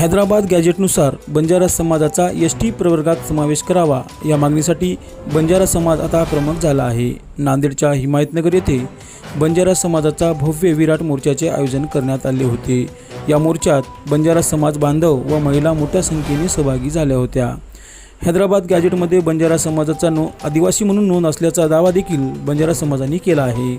हैदराबाद गॅजेटनुसार बंजारा समाजाचा S T प्रवर्गात समावेश करावा या मागणीसाठी बंजारा समाज आता आक्रमक झाला आहे. नांदेडच्या हिमायतनगर येथे बंजारा समाजाचा भव्य विराट मोर्चाचे आयोजन करण्यात आले होते. या मोर्चात बंजारा समाज बांधव व महिला मोठ्या संख्येने सहभागी झाल्या होत्या. हैदराबाद गॅजेटमध्ये बंजारा समाजाचा नो आदिवासी म्हणून नोंद असल्याचा दावा देखील बंजारा समाजाने केला आहे.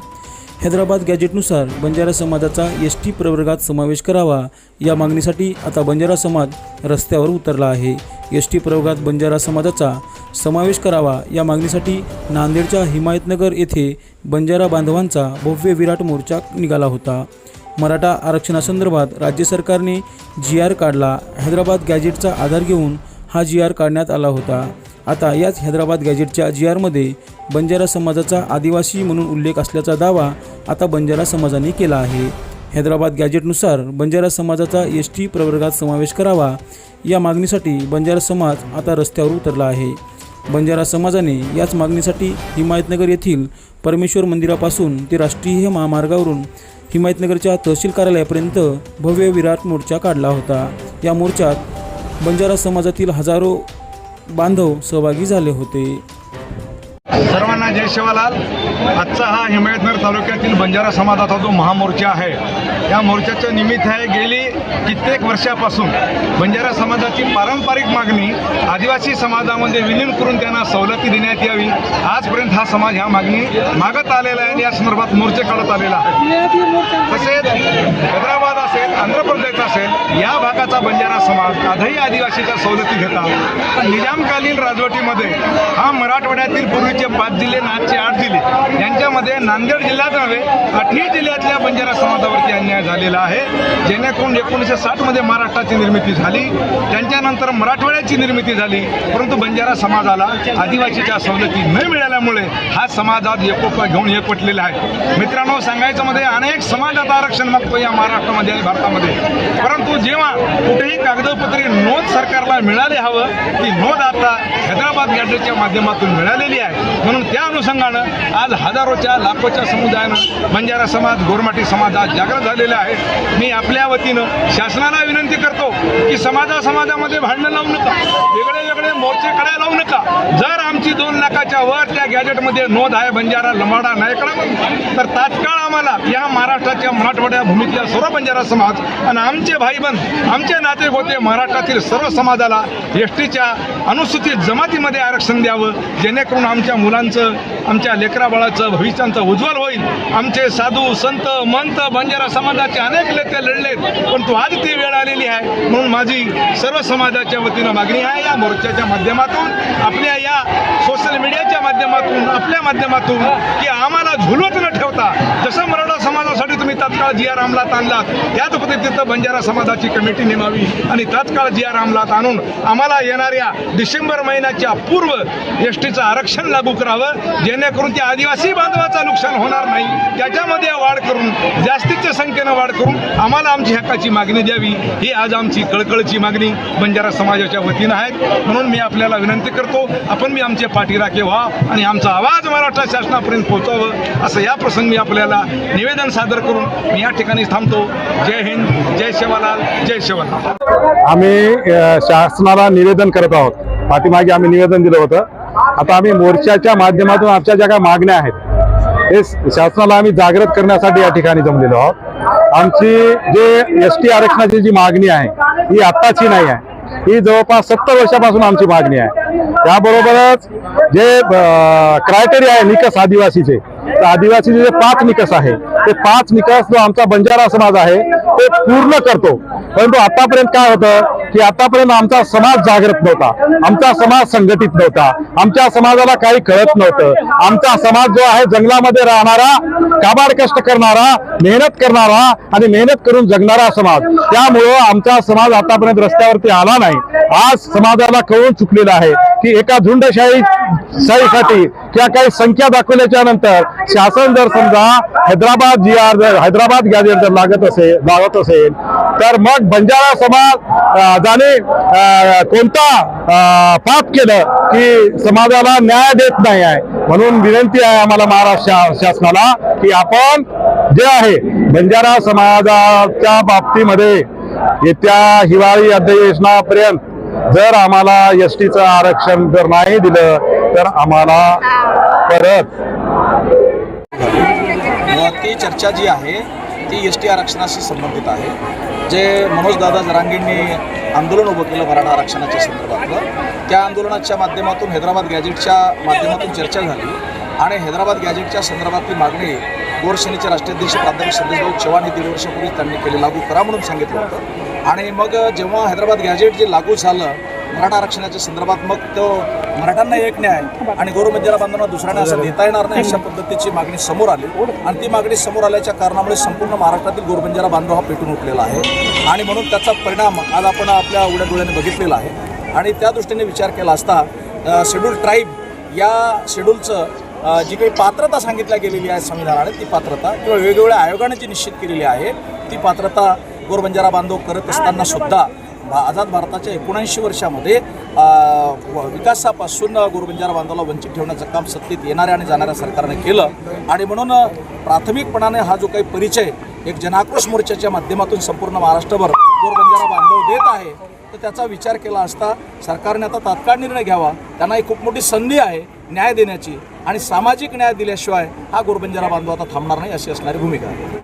हैदराबाद गॅजेटनुसार बंजारा समाजाचा एस टी प्रवर्गात समावेश करावा. या मागणीसाठी आता बंजारा समाज रस्त्यावर उतरला आहे. एस टी प्रवर्गात बंजारा समाजाचा समावेश करावा. या मागणीसाठी नांदेडच्या हिमायतनगर येथे बंजारा बांधवांचा भव्य विराट मोर्चा निघाला होता. मराठा आरक्षणासंदर्भात राज्य सरकारने जी आर काढला. हैदराबाद गॅजेटचा आधार घेऊन हा जी आर काढण्यात आला होता. आता याच हैदराबाद गॅजेटच्या जी आरमध्ये बंजारा समाजाचा आदिवासी म्हणून उल्लेख असल्याचा दावा आता बंजारा समाजाने केला आहे. हैदराबाद गॅजेटनुसार बंजारा समाजाचा एस टी प्रवर्गात समावेश करावा या मागणीसाठी बंजारा समाज आता रस्त्यावर उतरला आहे. बंजारा समाजाने याच मागणीसाठी हिमायतनगर येथील परमेश्वर मंदिरापासून ते राष्ट्रीय महामार्गावरून हिमायतनगरच्या तहसील कार्यालयापर्यंत भव्य विराट मोर्चा काढला होता. या मोर्चात बंजारा समाजातील हजारो बांधव सहभागी झाले होते. सर्वांना जय शिवालाल. आजचा हा हिमायतनगर तालुक्यातील बंजारा समाजाचा जो महामोर्चा आहे या मोर्चाचं निमित्त आहे गेली कित्येक वर्षापासून बंजारा समाजाची पारंपरिक मागणी आदिवासी समाजामध्ये विलीन करून त्यांना सवलती देण्यात यावी. आजपर्यंत हा समाज ह्या मागणी मागत आलेला आहे आणि या संदर्भात मोर्चे काढत आलेला आहे. तसेच हैदराबाद असेल आंध्र प्रदेश असेल या भागाचा बंजारा समाज आजही आदिवासीच्या सवलती घेतात. निजामकालीन राजवटीमध्ये हा मराठवाड्यातील पूर्वीचे पाच जिल्हे आणि आजचे आठ जिल्हे यांच्यामध्ये नांदेड जिल्ह्यात नव्हे आठही जिल्ह्यातल्या बंजारा समाजावरती अन्याय झालेला आहे. जेणेकरून एकोणीसशे साठमध्ये महाराष्ट्राची निर्मिती झाली. त्यांच्यानंतर मराठवाड्याची निर्मिती झाली. परंतु बंजारा समाजाला आदिवासीच्या सवलती न मिळाल्यामुळे हा समाज आज एकोपा घेऊन एकवटलेला आहे. मित्रांनो सांगायचं मध्ये अनेक समाज आता आरक्षण मागतो या महाराष्ट्रामध्ये आणि भारतामध्ये. परंतु जेव्हा कुठेही कागदपत्रे नोंद सरकारला मिळाले हवं ती नोंद आता हैदराबाद गॅडरीच्या माध्यमातून मिळालेली आहे. म्हणून त्या अनुषंगानं आज हजारोच्या लाखोच्या समुदायानं बंजारा समाज गोरमाटी समाज आज जागृत झालेला आहे. मी आपल्या वतीनं शासनाला विनंती करतो की समाजा समाजामध्ये भांडणं लावू नका. वेगळे वेगळे मोर्चे कड्या लावू नका. जर आमची दोन लाखाच्या वर त्या गॅजेटमध्ये नोंद आहे बंजारा लंबाडा नायकडा तर तात्काळ आम्हाला या महाराष्ट्राच्या मराठवाड्या भूमीतल्या सर्व बंजारा समाज आणि आमचे भाईबंद आमचे नाते होते महाराष्ट्रातील सर्व समाजाला एस टीच्या अनुसूचित जमातीमध्ये आरक्षण द्यावं जेणेकरून आमच्या मुलांचं आमच्या लेकराबाळाचं भविष्यांचं उज्ज्वल होईल. आमचे साधू संत मंत बंजारा समाजाचे अनेक नेते लढलेत परंतु आज ती वेळ आलेली आहे. म्हणून माझी सर्व समाजाच्या वतीनं मागणी आहे या मोर्चाच्या माध्यमातून आपल्या या सोशल मीडियाच्या माध्यमातून आपल्या माध्यमातून की आम्हाला झुलवत न ठेवता जसं त्यासाठी तुम्ही तात्काळ जी आर अंमलात आणलात. त्याच पद्धतीनं बंजारा समाजाची कमिटी नेमावी आणि तात्काळ जी आर अंमलात आणून आम्हाला येणाऱ्या डिसेंबर महिन्याच्या पूर्व एस टीचं आरक्षण लागू करावं जेणेकरून त्या आदिवासी बांधवाचं नुकसान होणार नाही. त्याच्यामध्ये वाढ करून जास्तीच्या संख्येनं वाढ करून आम्हाला आमची हक्काची मागणी द्यावी. ही आज आमची कळकळची मागणी बंजारा समाजाच्या वतीनं आहे म्हणून मी आपल्याला विनंती करतो आपण मी आमचे पाठीराखे व्हा आणि आमचा आवाज महाराष्ट्र शासनापर्यंत पोहोचावं असं या प्रसंगी आपल्याला निवेदन सादर करून मी या ठिकाणी थांबतो. जय हिंद जय शिवालाल जय शिवलाल. आम्ही शासनाला निवेदन करत आहोत. पाठीमागे आम्ही निवेदन दिलं होतं. आता आम्ही मोर्चाच्या माध्यमातून आमच्या ज्या काही मागण्या आहेत हे शासनाला आम्ही जागृत करण्यासाठी या ठिकाणी जमलेलो आहोत. आमची जे एस टी आरक्षणाची जी मागणी आहे ही आत्ताची नाही आहे. ही जवळपास सत्तर वर्षापासून आमची मागणी आहे. त्याबरोबरच जे क्रायटेरिया आहे निकस आदिवासीचे तर आदिवासीचे जे पाच निकष आहे ते पाच निकष जो आमचा बंजारा समाज आहे ते पूर्ण करतो. परंतु आतापर्यंत काय होतं की आतापर्यंत आमचा समाज जागृत नव्हता. आमचा समाज संघटित नव्हता. आमच्या समाजाला काही कळत नव्हतं. आमचा समाज जो आहे जंगलामध्ये राहणारा काबाड कष्ट करणारा मेहनत करणारा आणि मेहनत करून जगणारा समाज. त्यामुळं आमचा समाज आतापर्यंत रस्त्यावरती आला नाही. आज समाजाला कळून चुकलेला आहे. की एका झुंडशाही शाहीसाठी किंवा काही संख्या दाखवल्याच्या नंतर शासन जर समजा हैदराबाद जी आर जर हैदराबाद गॅजेट जर लागत असेल लागत असेल तर मग बंजारा समाज जाणे कोणता पाप केलं की समाजाला न्याय देत नाही आहे. म्हणून विनंती आहे आम्हाला महाराष्ट्र शासनाला की आपण जे आहे बंजारा समाजाच्या बाबतीमध्ये येत्या हिवाळी अधिवेशनापर्यंत जर आम्हाला एस टीचं आरक्षण जर नाही दिलं तर आम्हाला परत ती चर्चा जी आहे ती एस टी आरक्षणाशी संबंधित आहे. जे मनोजदादा जरांगींनी आंदोलन उभं केलं मराठा आरक्षणाच्या संदर्भातलं त्या आंदोलनाच्या माध्यमातून हैदराबाद गॅजेटच्या माध्यमातून चर्चा झाली आणि हैदराबाद गॅजेटच्या संदर्भातली मागणी गोरसेनेचे राष्ट्राध्यक्ष प्राध्यापक संदेशभाऊ चव्हाण हे दीड वर्षापूर्वी त्यांनी केली लागू करा म्हणून सांगितलं होतं. आणि मग जेव्हा हैदराबाद गॅजेट जे लागू झालं मराठा आरक्षणाच्या संदर्भात मग तो मराठ्यांना एक न्याय आणि गौरवबंजारा बांधवांना दुसऱ्याने असं देता येणार नाही अशा पद्धतीची मागणी समोर आली. आणि ती मागणी समोर आल्याच्या कारणामुळे संपूर्ण महाराष्ट्रातील गौरबंजारा बांधव हा पेटून उठलेला आहे. आणि म्हणून त्याचा परिणाम आज आपण आपल्या उघड्या डोळ्याने बघितलेला आहे. आणि त्या दृष्टीने विचार केला असता शेड्यूल ट्राईब या शेड्यूलचं जी काही पात्रता सांगितल्या गेलेली आहे संविधानाने ती पात्रता किंवा वेगवेगळ्या आयोगाने जी निश्चित केलेली आहे ती पात्रता गोरबंजारा बांधव करत असताना सुद्धा आझाद भारताच्या एकोणऐंशी वर्षामध्ये विकासापासून गोरबंजारा बांधवाला वंचित ठेवण्याचं काम सत्तेत येणाऱ्या आणि जाणाऱ्या सरकारने केलं. आणि म्हणून प्राथमिकपणाने हा जो काही परिचय एक जनाक्रोश मोर्चाच्या माध्यमातून संपूर्ण महाराष्ट्रभर गोरबंजारा बांधव देत आहे तर त्याचा विचार केला असता सरकारने आता तात्काळ निर्णय घ्यावा. त्यांना एक खूप मोठी संधी आहे न्याय देण्याची आणि सामाजिक न्याय दिल्याशिवाय हा गोरबंजारा बांधव आता थांबणार नाही अशी असणारी भूमिका आहे.